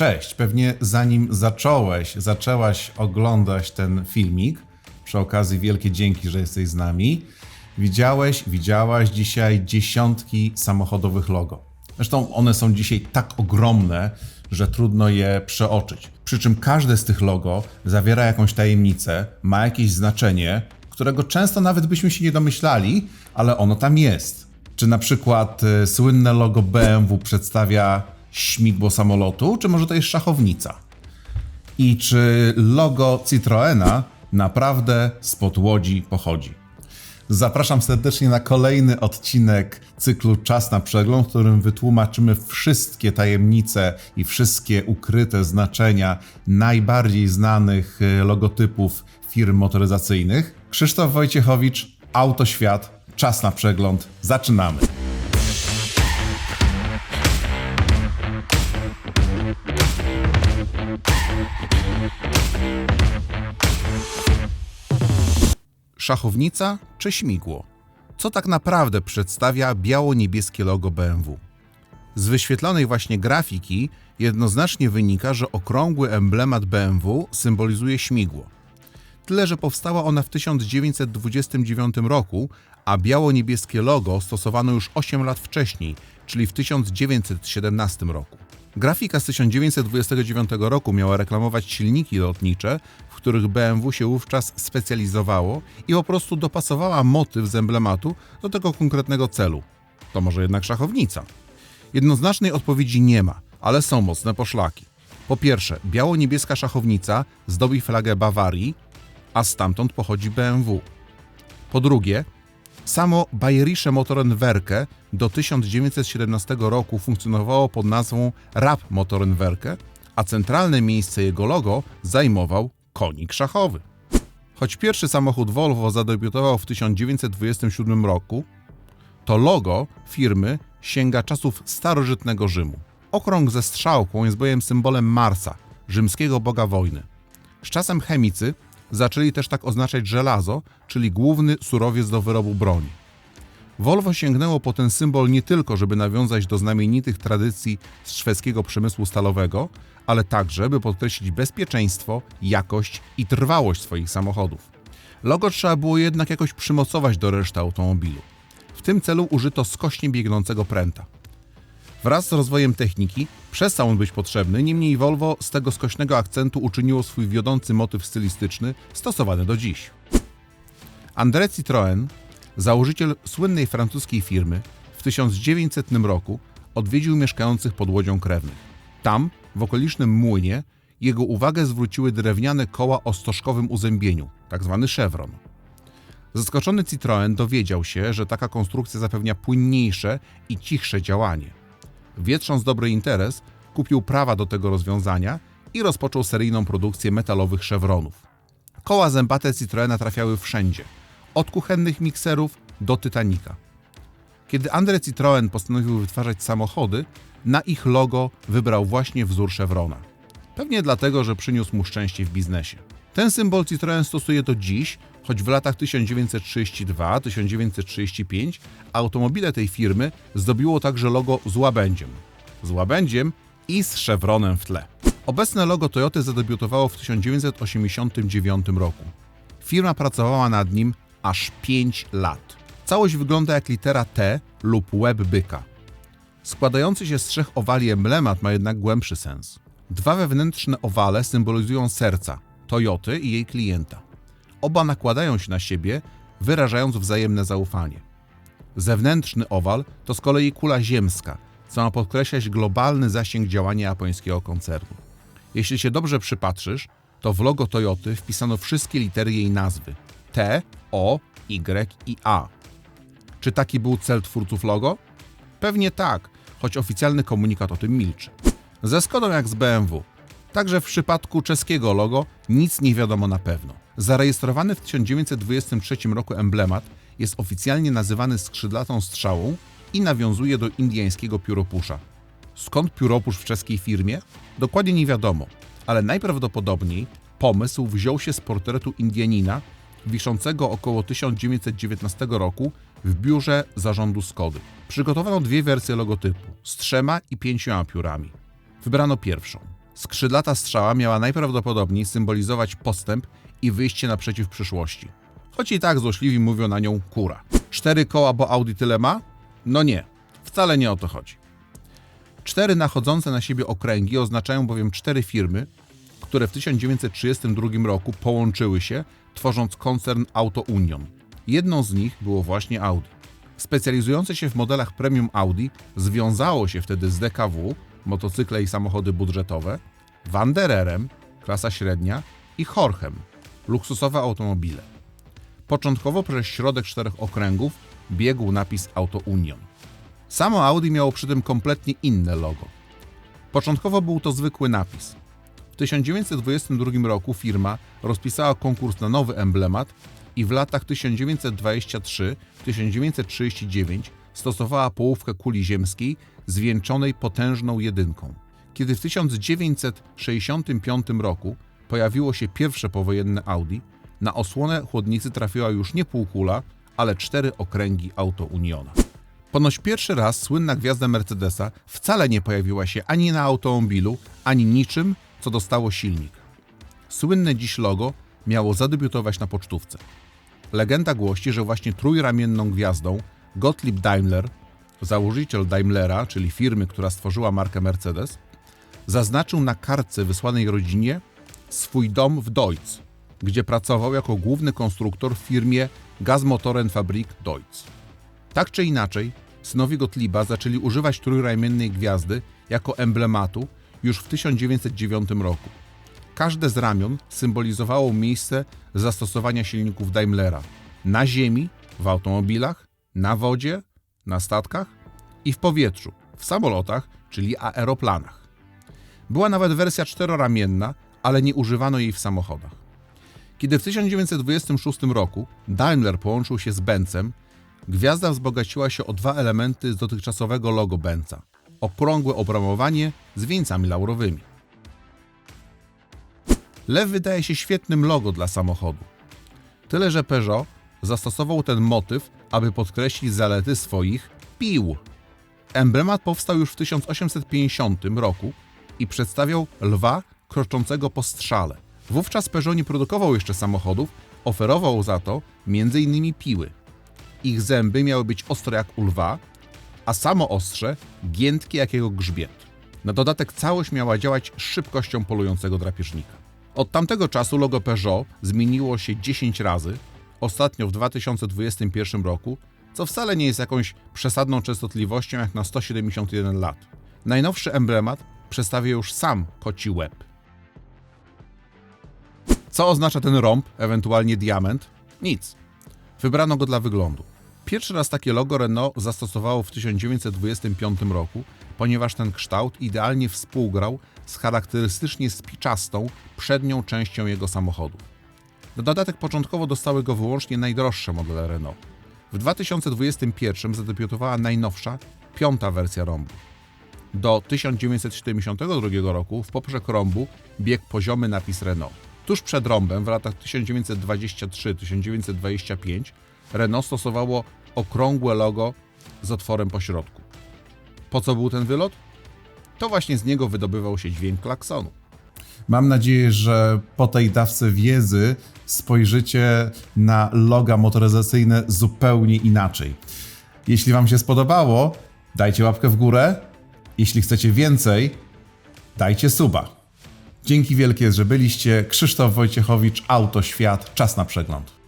Cześć, pewnie zanim zacząłeś, zaczęłaś oglądać ten filmik, przy okazji wielkie dzięki, że jesteś z nami, widziałeś, widziałaś dzisiaj dziesiątki samochodowych logo. Zresztą one są dzisiaj tak ogromne, że trudno je przeoczyć. Przy czym każde z tych logo zawiera jakąś tajemnicę, ma jakieś znaczenie, którego często nawet byśmy się nie domyślali, ale ono tam jest. Czy na przykład y, słynne logo BMW przedstawia śmigło samolotu, czy może to jest szachownica? I czy logo Citroena naprawdę spod łodzi pochodzi? Zapraszam serdecznie na kolejny odcinek cyklu Czas na przegląd, w którym wytłumaczymy wszystkie tajemnice i wszystkie ukryte znaczenia najbardziej znanych y, logotypów firm motoryzacyjnych. Krzysztof Wojciechowicz, Autoświat, Czas na przegląd. Zaczynamy. Szachownica czy śmigło? Co tak naprawdę przedstawia biało-niebieskie logo BMW? Z wyświetlonej właśnie grafiki jednoznacznie wynika, że okrągły emblemat BMW symbolizuje śmigło. Tyle, że powstała ona w 1929 roku, a biało-niebieskie logo stosowano już 8 lat wcześniej, czyli w 1917 roku. Grafika z 1929 roku miała reklamować silniki lotnicze, w których BMW się wówczas specjalizowało i po prostu dopasowała motyw z emblematu do tego konkretnego celu. To może jednak szachownica? Jednoznacznej odpowiedzi nie ma, ale są mocne poszlaki. Po pierwsze, biało-niebieska szachownica zdobi flagę Bawarii, a stamtąd pochodzi BMW. Po drugie, samo Bayerische Motorenwerke do 1917 roku funkcjonowało pod nazwą RAP Motorenwerke, a centralne miejsce jego logo zajmował konik szachowy. Choć pierwszy samochód Volvo zadebiutował w 1927 roku, to logo firmy sięga czasów starożytnego Rzymu. Okrąg ze strzałką jest bowiem symbolem Marsa, rzymskiego boga wojny. Z czasem chemicy zaczęli też tak oznaczać żelazo, czyli główny surowiec do wyrobu broni. Volvo sięgnęło po ten symbol nie tylko, żeby nawiązać do znamienitych tradycji z szwedzkiego przemysłu stalowego, ale także, by podkreślić bezpieczeństwo, jakość i trwałość swoich samochodów. Logo trzeba było jednak jakoś przymocować do reszty automobilu. W tym celu użyto skośnie biegnącego pręta. Wraz z rozwojem techniki przestał on być potrzebny, niemniej Volvo z tego skośnego akcentu uczyniło swój wiodący motyw stylistyczny stosowany do dziś. André Citroën, założyciel słynnej francuskiej firmy, w 1900 roku odwiedził mieszkających pod łodzią krewnych. Tam, w okolicznym młynie, jego uwagę zwróciły drewniane koła o stożkowym uzębieniu, tzw. chevron. Zaskoczony Citroën dowiedział się, że taka konstrukcja zapewnia płynniejsze i cichsze działanie. Wietrząc dobry interes, kupił prawa do tego rozwiązania i rozpoczął seryjną produkcję metalowych chevronów. Koła zębate Citroena trafiały wszędzie, od kuchennych mikserów do Titanica. Kiedy André Citroën postanowił wytwarzać samochody, na ich logo wybrał właśnie wzór chevrona. Pewnie dlatego, że przyniósł mu szczęście w biznesie. Ten symbol Citroën stosuje do dziś, choć w latach 1932-1935 automobile tej firmy zdobiło także logo z łabędziem. Z łabędziem i z chevronem w tle. Obecne logo Toyoty zadebiutowało w 1989 roku. Firma pracowała nad nim aż 5 lat. Całość wygląda jak litera T lub łeb byka. Składający się z trzech owali emblemat ma jednak głębszy sens. Dwa wewnętrzne owale symbolizują serca Toyoty i jej klienta. Oba nakładają się na siebie, wyrażając wzajemne zaufanie. Zewnętrzny owal to z kolei kula ziemska, co ma podkreślać globalny zasięg działania japońskiego koncernu. Jeśli się dobrze przypatrzysz, to w logo Toyoty wpisano wszystkie litery jej nazwy T, O, Y i A. Czy taki był cel twórców logo? Pewnie tak, choć oficjalny komunikat o tym milczy. Ze Skodą jak z BMW. Także w przypadku czeskiego logo nic nie wiadomo na pewno. Zarejestrowany w 1923 roku emblemat jest oficjalnie nazywany skrzydlatą strzałą i nawiązuje do indyjskiego pióropusza. Skąd pióropusz w czeskiej firmie? Dokładnie nie wiadomo, ale najprawdopodobniej pomysł wziął się z portretu Indianina wiszącego około 1919 roku w biurze zarządu Skody. Przygotowano dwie wersje logotypu z trzema i pięcioma piórami. Wybrano pierwszą. Skrzydlata strzała miała najprawdopodobniej symbolizować postęp i wyjście naprzeciw przyszłości. Choć i tak złośliwi mówią na nią kura. Cztery koła, bo Audi tyle ma? No nie, wcale nie o to chodzi. Cztery nachodzące na siebie okręgi oznaczają bowiem cztery firmy, które w 1932 roku połączyły się, tworząc koncern Auto Union. Jedną z nich było właśnie Audi. Specjalizujące się w modelach premium Audi związało się wtedy z DKW, motocykle i samochody budżetowe, Wandererem, klasa średnia i Horchem, luksusowe automobile. Początkowo przez środek czterech okręgów biegł napis Auto Union. Samo Audi miało przy tym kompletnie inne logo. Początkowo był to zwykły napis. W 1922 roku firma rozpisała konkurs na nowy emblemat i w latach 1923-1939 stosowała połówkę kuli ziemskiej zwieńczonej potężną jedynką. Kiedy w 1965 roku pojawiło się pierwsze powojenne Audi, na osłonę chłodnicy trafiła już nie półkula, ale cztery okręgi Auto Uniona. Ponoć pierwszy raz słynna gwiazda Mercedesa wcale nie pojawiła się ani na automobilu, ani niczym, co dostało silnik. Słynne dziś logo miało zadebiutować na pocztówce. Legenda głosi, że właśnie trójramienną gwiazdą Gottlieb Daimler, założyciel Daimlera, czyli firmy, która stworzyła markę Mercedes, zaznaczył na kartce wysłanej rodzinie swój dom w Deutz, gdzie pracował jako główny konstruktor w firmie Gasmotorenfabrik Deutz. Tak czy inaczej, synowie Gottlieba zaczęli używać trójramiennej gwiazdy jako emblematu już w 1909 roku. Każde z ramion symbolizowało miejsce zastosowania silników Daimlera na ziemi, w automobilach, na wodzie, na statkach i w powietrzu, w samolotach, czyli aeroplanach. Była nawet wersja czteroramienna, ale nie używano jej w samochodach. Kiedy w 1926 roku Daimler połączył się z Benzem, gwiazda wzbogaciła się o dwa elementy z dotychczasowego logo Benza: okrągłe obramowanie z wieńcami laurowymi. Lew wydaje się świetnym logo dla samochodu. Tyle, że Peugeot zastosował ten motyw, aby podkreślić zalety swoich pił. Emblemat powstał już w 1850 roku i przedstawiał lwa kroczącego po strzale. Wówczas Peugeot produkował jeszcze samochodów, oferował za to m.in. piły. Ich zęby miały być ostre jak u lwa, a samo ostrze giętkie jak jego grzbiet. Na dodatek całość miała działać szybkością polującego drapieżnika. Od tamtego czasu logo Peugeot zmieniło się 10 razy, ostatnio w 2021 roku, co wcale nie jest jakąś przesadną częstotliwością jak na 171 lat. Najnowszy emblemat przedstawia już sam koci łeb. Co oznacza ten rąb, ewentualnie diament? Nic. Wybrano go dla wyglądu. Pierwszy raz takie logo Renault zastosowało w 1925 roku, ponieważ ten kształt idealnie współgrał z charakterystycznie spiczastą przednią częścią jego samochodu. Na dodatek początkowo dostały go wyłącznie najdroższe modele Renault. W 2021 zadebiutowała najnowsza, piąta wersja rąbu. Do 1972 roku w poprzek rąbu biegł poziomy napis Renault. Tuż przed rąbem w latach 1923-1925 Renault stosowało okrągłe logo z otworem po środku. Po co był ten wylot? To właśnie z niego wydobywał się dźwięk klaksonu. Mam nadzieję, że po tej dawce wiedzy spojrzycie na loga motoryzacyjne zupełnie inaczej. Jeśli Wam się spodobało, dajcie łapkę w górę. Jeśli chcecie więcej, dajcie suba. Dzięki wielkie, że byliście. Krzysztof Wojciechowicz, Autoświat, czas na przegląd.